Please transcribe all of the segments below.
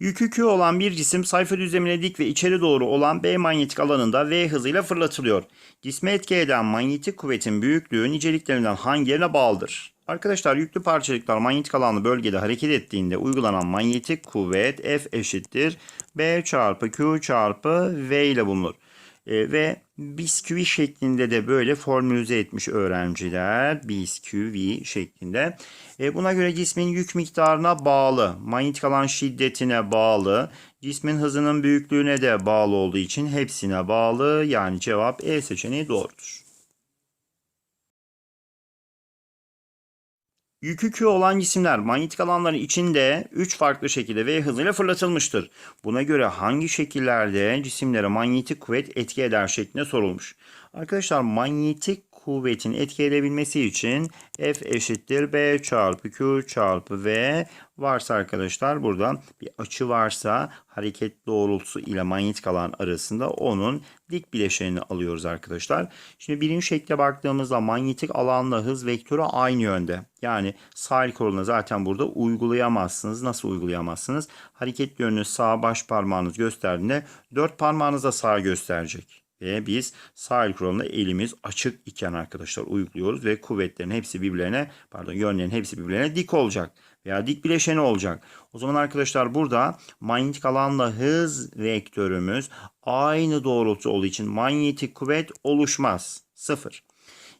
Yükü Q olan bir cisim sayfa düzlemine dik ve içeri doğru olan B manyetik alanında V hızıyla fırlatılıyor. Cisme etki eden manyetik kuvvetin büyüklüğü niceliklerinden hangilerine bağlıdır? Arkadaşlar yüklü parçacıklar manyetik alanlı bölgede hareket ettiğinde uygulanan manyetik kuvvet F eşittir B çarpı Q çarpı V ile bulunur. E, ve bisküvi şeklinde de böyle formülize etmiş öğrenciler. Bisküvi şeklinde. E, buna göre cismin yük miktarına bağlı, manyetik alan şiddetine bağlı, cismin hızının büyüklüğüne de bağlı olduğu için hepsine bağlı. Yani cevap E seçeneği doğrudur. Yükü Q olan cisimler manyetik alanların içinde 3 farklı şekilde V hızıyla fırlatılmıştır. Buna göre hangi şekillerde cisimlere manyetik kuvvet etki eder şeklinde sorulmuş. Arkadaşlar manyetik kuvvetin etki edebilmesi için F eşittir B çarpı Q çarpı V varsa arkadaşlar burada bir açı varsa hareket doğrultusu ile manyetik alan arasında onun dik bileşenini alıyoruz arkadaşlar. Şimdi birinci şekle baktığımızda manyetik alanla hız vektörü aynı yönde. Yani sağ el koluna zaten burada uygulayamazsınız. Nasıl uygulayamazsınız? Hareket yönünü sağ baş parmağınız gösterdiğinde dört parmağınız da sağa gösterecek. Ve biz sağ el kuralına elimiz açık iken arkadaşlar uyguluyoruz ve kuvvetlerin hepsi birbirlerine pardon yönlerin hepsi birbirlerine dik olacak veya dik bileşeni olacak. O zaman arkadaşlar burada manyetik alanla hız vektörümüz aynı doğrultu olduğu için manyetik kuvvet oluşmaz. Sıfır.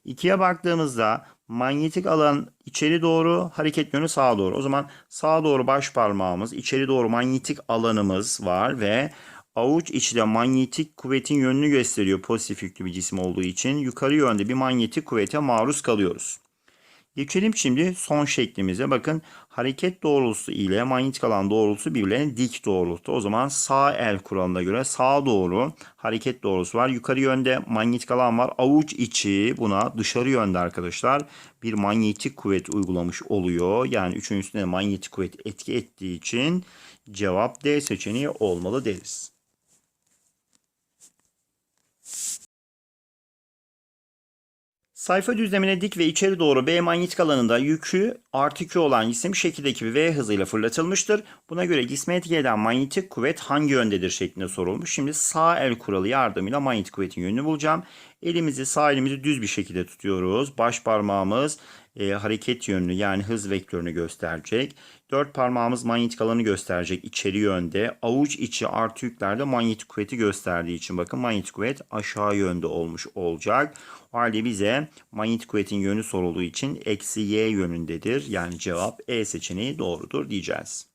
İkiye baktığımızda manyetik alan içeri doğru, hareket yönü sağa doğru. O zaman sağa doğru baş parmağımız, içeri doğru manyetik alanımız var ve avuç içi de manyetik kuvvetin yönünü gösteriyor pozitif yüklü bir cisim olduğu için. Yukarı yönde bir manyetik kuvvete maruz kalıyoruz. Geçelim şimdi son şeklimize. Bakın hareket doğrultusu ile manyetik alan doğrultusu birbirlerine dik doğrultu. O zaman sağ el kuralına göre sağa doğru hareket doğrultusu var. Yukarı yönde manyetik alan var. Avuç içi buna dışarı yönde arkadaşlar bir manyetik kuvvet uygulamış oluyor. Yani üçüncüsünde manyetik kuvvet etki ettiği için cevap D seçeneği olmalı deriz. Sayfa düzlemine dik ve içeri doğru B manyetik alanında yükü artı Q olan cisim şekildeki bir V hızıyla fırlatılmıştır. Buna göre cisme etki eden manyetik kuvvet hangi yöndedir şeklinde sorulmuş. Şimdi sağ el kuralı yardımıyla manyetik kuvvetin yönünü bulacağım. Elimizi sağ elimizi düz bir şekilde tutuyoruz. Baş parmağımız e, hareket yönünü yani hız vektörünü gösterecek. Dört parmağımız manyetik alanı gösterecek içeri yönde. Avuç içi artı yüklerde manyetik kuvveti gösterdiği için bakın manyetik kuvvet aşağı yönde olmuş olacak. O halde bize manyetik kuvvetin yönü sorulduğu için eksi y yönündedir. Yani cevap E seçeneği doğrudur diyeceğiz.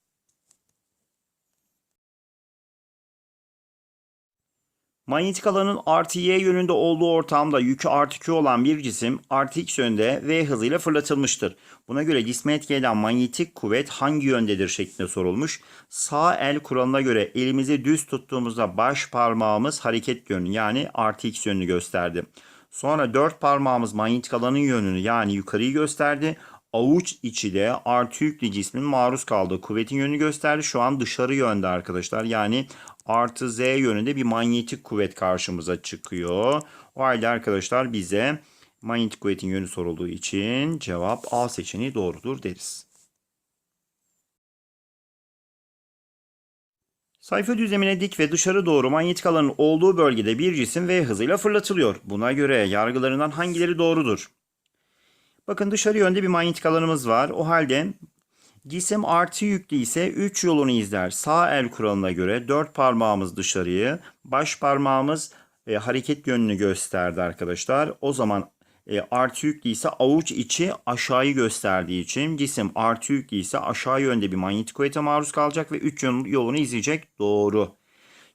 Manyetik alanın artı y yönünde olduğu ortamda yükü artı q olan bir cisim artı x yönde v hızıyla fırlatılmıştır. Buna göre cisme etki eden manyetik kuvvet hangi yöndedir şeklinde sorulmuş. Sağ el kuralına göre elimizi düz tuttuğumuzda baş parmağımız hareket yönü yani artı x yönünü gösterdi. Sonra dört parmağımız manyetik alanın yönünü yani yukarıyı gösterdi. Avuç içi de artı yüklü cismin maruz kaldığı kuvvetin yönünü gösterdi. Şu an dışarı yönde arkadaşlar. Yani artı z yönünde bir manyetik kuvvet karşımıza çıkıyor. O halde arkadaşlar bize manyetik kuvvetin yönü sorulduğu için cevap A seçeneği doğrudur deriz. Sayfa düzlemine dik ve dışarı doğru manyetik alanın olduğu bölgede bir cisim V hızıyla fırlatılıyor. Buna göre yargılarından hangileri doğrudur? Bakın dışarı yönde bir manyetik alanımız var. O halde cisim artı yüklü ise 3 yolunu izler. Sağ el kuralına göre 4 parmağımız dışarıyı, baş parmağımız e, hareket yönünü gösterdi arkadaşlar. O zaman e, artı yüklü ise avuç içi aşağıyı gösterdiği için cisim artı yüklü ise aşağı yönde bir manyetik kuvvete maruz kalacak ve 3 yolunu izleyecek. Doğru.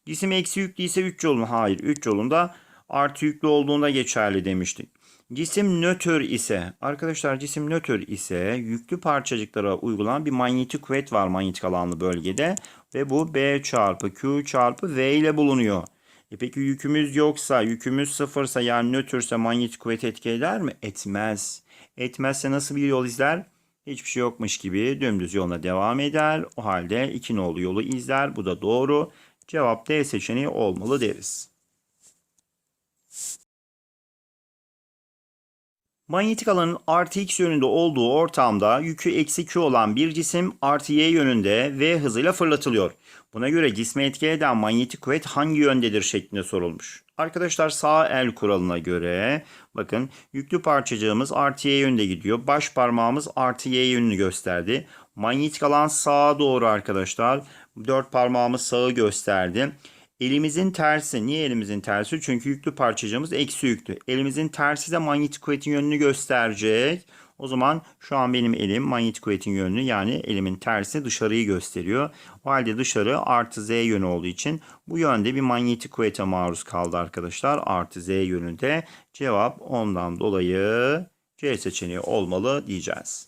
Cisim eksi yüklü ise 3 yolunu hayır 3 yolunda artı yüklü olduğunda geçerli demiştik. Cisim nötr ise arkadaşlar cisim nötr ise yüklü parçacıklara uygulanan bir manyetik kuvvet var manyetik alanlı bölgede ve bu B çarpı Q çarpı V ile bulunuyor. E peki yükümüz yoksa, yükümüz sıfırsa yani nötrse manyetik kuvvet etki eder mi? Etmez. Etmezse nasıl bir yol izler? Hiçbir şey yokmuş gibi dümdüz yoluna devam eder. O halde iki nolu yolu izler. Bu da doğru. Cevap D seçeneği olmalı deriz. Manyetik alanın artı x yönünde olduğu ortamda yükü eksi q olan bir cisim artı y yönünde v hızıyla fırlatılıyor. Buna göre cisme etki eden manyetik kuvvet hangi yöndedir şeklinde sorulmuş. Arkadaşlar sağ el kuralına göre bakın yüklü parçacığımız artı y yönünde gidiyor. Baş parmağımız artı y yönünü gösterdi. Manyetik alan sağa doğru arkadaşlar. Dört parmağımız sağı gösterdi. Elimizin tersi. Niye elimizin tersi? Çünkü yüklü parçacığımız eksi yüklü. Elimizin tersi de manyetik kuvvetin yönünü gösterecek. O zaman şu an benim elim manyetik kuvvetin yönünü yani elimin tersi dışarıyı gösteriyor. O halde dışarı artı z yönü olduğu için bu yönde bir manyetik kuvvete maruz kaldı arkadaşlar. Artı z yönünde cevap ondan dolayı C seçeneği olmalı diyeceğiz.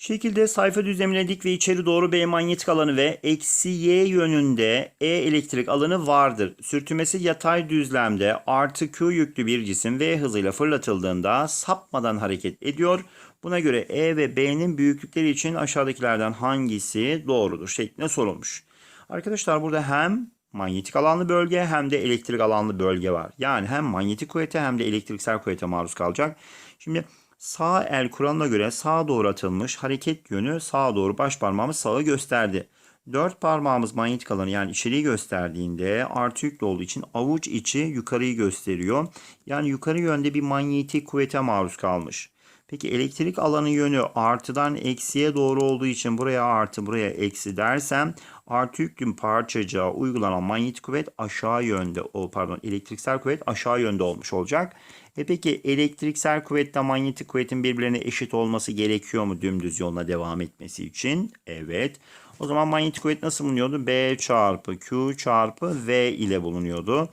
Şekilde sayfa düzlemine dik ve içeri doğru B manyetik alanı ve eksi Y yönünde E elektrik alanı vardır. Sürtünmesi yatay düzlemde artı Q yüklü bir cisim V hızıyla fırlatıldığında sapmadan hareket ediyor. Buna göre E ve B'nin büyüklükleri için aşağıdakilerden hangisi doğrudur şeklinde sorulmuş. Arkadaşlar burada hem manyetik alanlı bölge hem de elektrik alanlı bölge var. Yani hem manyetik kuvvete hem de elektriksel kuvvete maruz kalacak. Şimdi Sağ el kuralına göre sağa doğru atılmış hareket yönü sağa doğru baş parmağımız sağı gösterdi. Dört parmağımız manyetik alanı yani içeriği gösterdiğinde artı yüklü olduğu için avuç içi yukarıyı gösteriyor. Yani yukarı yönde bir manyetik kuvvete maruz kalmış. Peki elektrik alanı yönü artıdan eksiye doğru olduğu için buraya artı buraya eksi dersem artı yüklü parçacığa uygulanan manyetik kuvvet aşağı yönde o pardon elektriksel kuvvet aşağı yönde olmuş olacak. E peki elektriksel kuvvetle manyetik kuvvetin birbirlerine eşit olması gerekiyor mu dümdüz yoluna devam etmesi için? Evet. O zaman manyetik kuvvet nasıl bulunuyordu? B çarpı Q çarpı V ile bulunuyordu.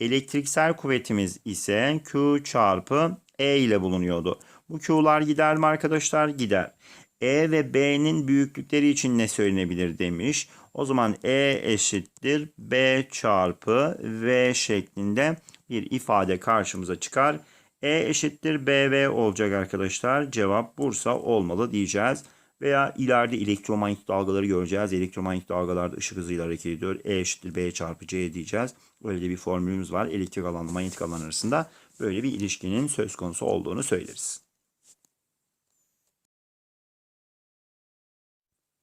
Elektriksel kuvvetimiz ise Q çarpı E ile bulunuyordu. Bu Q'lar gider mi arkadaşlar? Gider. E ve B'nin büyüklükleri için ne söylenebilir demiş. O zaman E eşittir B çarpı V şeklinde bir ifade karşımıza çıkar. E eşittir BV olacak arkadaşlar. Cevap Bursa olmalı diyeceğiz. Veya ileride elektromanyetik dalgaları göreceğiz. Elektromanyetik dalgalarda ışık hızıyla hareket ediyor. E eşittir B çarpı C diyeceğiz. Böyle bir formülümüz var. Elektrik alanla manyetik alan arasında böyle bir ilişkinin söz konusu olduğunu söyleriz.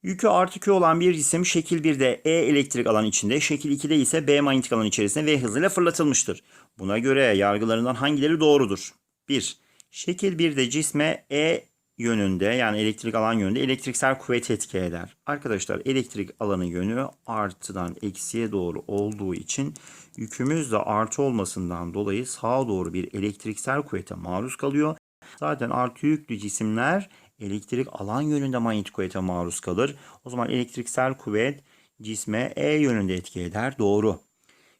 Yükü artı Q olan bir cisim şekil 1'de E elektrik alan içinde, şekil 2'de ise B manyetik alan içerisinde V hızıyla fırlatılmıştır. Buna göre yargılarından hangileri doğrudur? 1. Şekil 1'de cisme E yönünde yani elektrik alan yönünde elektriksel kuvvet etki eder. Arkadaşlar elektrik alanı yönü artıdan eksiye doğru olduğu için yükümüz de artı olmasından dolayı sağa doğru bir elektriksel kuvvete maruz kalıyor. Zaten artı yüklü cisimler elektrik alan yönünde manyetik kuvvete maruz kalır. O zaman elektriksel kuvvet cisme E yönünde etki eder. Doğru.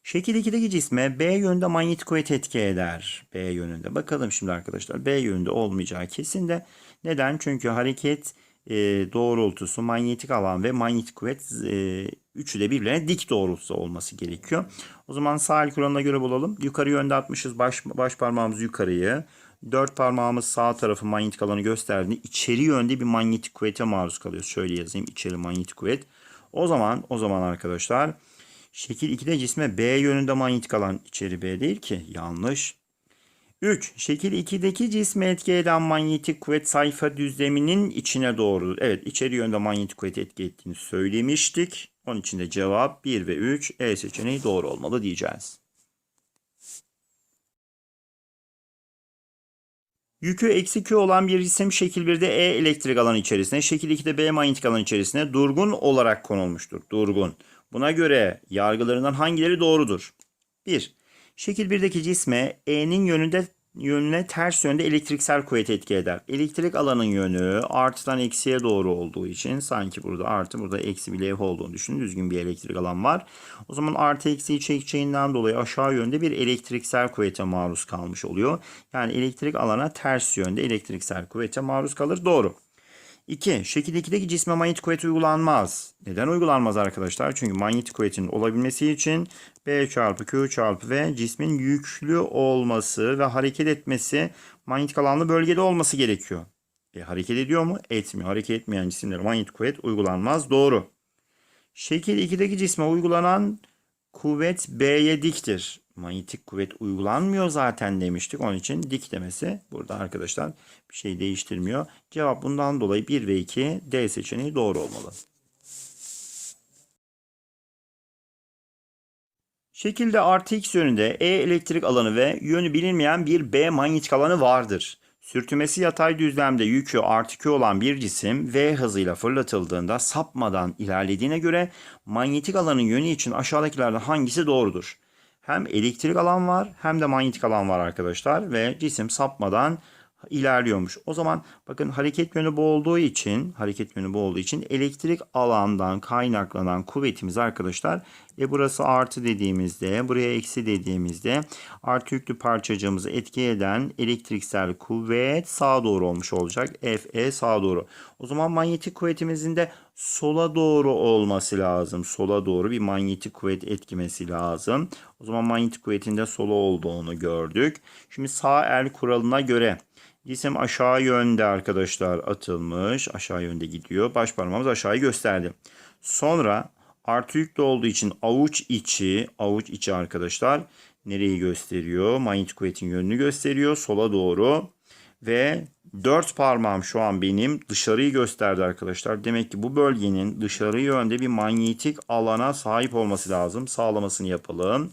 Şekil 2'deki cisme B yönünde manyetik kuvvet etki eder. B yönünde. Bakalım şimdi arkadaşlar. B yönünde olmayacağı kesin de. Neden? Çünkü hareket e, doğrultusu manyetik alan ve manyetik kuvvet e, üçü de birbirine dik doğrultusu olması gerekiyor. O zaman sağ el kuralına göre bulalım. Yukarı yönde atmışız baş, baş parmağımız yukarıyı. Dört parmağımız sağ tarafı manyetik alanı gösterdiğinde içeri yönde bir manyetik kuvvete maruz kalıyor. Şöyle yazayım içeri manyetik kuvvet. O zaman o zaman arkadaşlar şekil 2'de cisme B yönünde manyetik alan içeri B değil ki. Yanlış. 3. Şekil 2'deki cisme etki eden manyetik kuvvet sayfa düzleminin içine doğru. Evet içeri yönde manyetik kuvvet etki ettiğini söylemiştik. Onun için de cevap 1 ve 3 E seçeneği doğru olmalı diyeceğiz. Yükü eksi Q olan bir cisim şekil 1'de E elektrik alanı içerisine, şekil 2'de B manyetik alan içerisine durgun olarak konulmuştur. Durgun. Buna göre yargılarından hangileri doğrudur? 1. Şekil 1'deki cisme E'nin yönünde yönüne ters yönde elektriksel kuvvet etki eder. Elektrik alanın yönü artıdan eksiye doğru olduğu için sanki burada artı burada eksi bir levha olduğunu düşünün. Düzgün bir elektrik alan var. O zaman artı eksiyi çekeceğinden dolayı aşağı yönde bir elektriksel kuvvete maruz kalmış oluyor. Yani elektrik alana ters yönde elektriksel kuvvete maruz kalır. Doğru. 2. Şekil 2'deki cisme manyetik kuvvet uygulanmaz. Neden uygulanmaz arkadaşlar? Çünkü manyetik kuvvetin olabilmesi için B çarpı Q çarpı V cismin yüklü olması ve hareket etmesi manyetik alanlı bölgede olması gerekiyor. E, hareket ediyor mu? Etmiyor. Hareket etmeyen cisimlere manyetik kuvvet uygulanmaz. Doğru. Şekil 2'deki cisme uygulanan kuvvet B'ye diktir. Manyetik kuvvet uygulanmıyor zaten demiştik. Onun için dik demesi burada arkadaşlar bir şey değiştirmiyor. Cevap bundan dolayı 1 ve 2 D seçeneği doğru olmalı. Şekilde artı x yönünde E elektrik alanı ve yönü bilinmeyen bir B manyetik alanı vardır. Sürtünmesi yatay düzlemde yükü artı Q olan bir cisim V hızıyla fırlatıldığında sapmadan ilerlediğine göre manyetik alanın yönü için aşağıdakilerden hangisi doğrudur? Hem elektrik alan var hem de manyetik alan var arkadaşlar ve cisim sapmadan ilerliyormuş. O zaman bakın hareket yönü bu olduğu için hareket yönü bu olduğu için elektrik alandan kaynaklanan kuvvetimiz arkadaşlar e burası artı dediğimizde buraya eksi dediğimizde artı yüklü parçacığımızı etki eden elektriksel kuvvet sağa doğru olmuş olacak. Fe sağa doğru. O zaman manyetik kuvvetimizin de sola doğru olması lazım. Sola doğru bir manyetik kuvvet etkimesi lazım. O zaman manyetik kuvvetin de sola olduğunu gördük. Şimdi sağ el kuralına göre Cisim aşağı yönde arkadaşlar atılmış. Aşağı yönde gidiyor. Baş parmağımız aşağıyı gösterdi. Sonra artı yüklü olduğu için avuç içi, avuç içi arkadaşlar nereyi gösteriyor? Manyetik kuvvetin yönünü gösteriyor. Sola doğru. Ve dört parmağım şu an benim dışarıyı gösterdi arkadaşlar. Demek ki bu bölgenin dışarı yönde bir manyetik alana sahip olması lazım. Sağlamasını yapalım.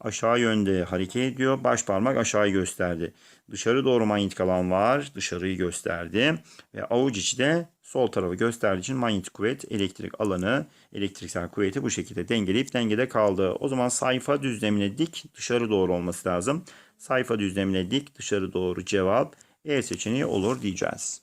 Aşağı yönde hareket ediyor. Baş parmak aşağıyı gösterdi. Dışarı doğru manyetik alan var. Dışarıyı gösterdi. Ve avuç içi de sol tarafı gösterdiği için manyetik kuvvet, elektrik alanı, elektriksel kuvveti bu şekilde dengeleyip dengede kaldı. O zaman sayfa düzlemine dik dışarı doğru olması lazım. Sayfa düzlemine dik dışarı doğru cevap E seçeneği olur diyeceğiz.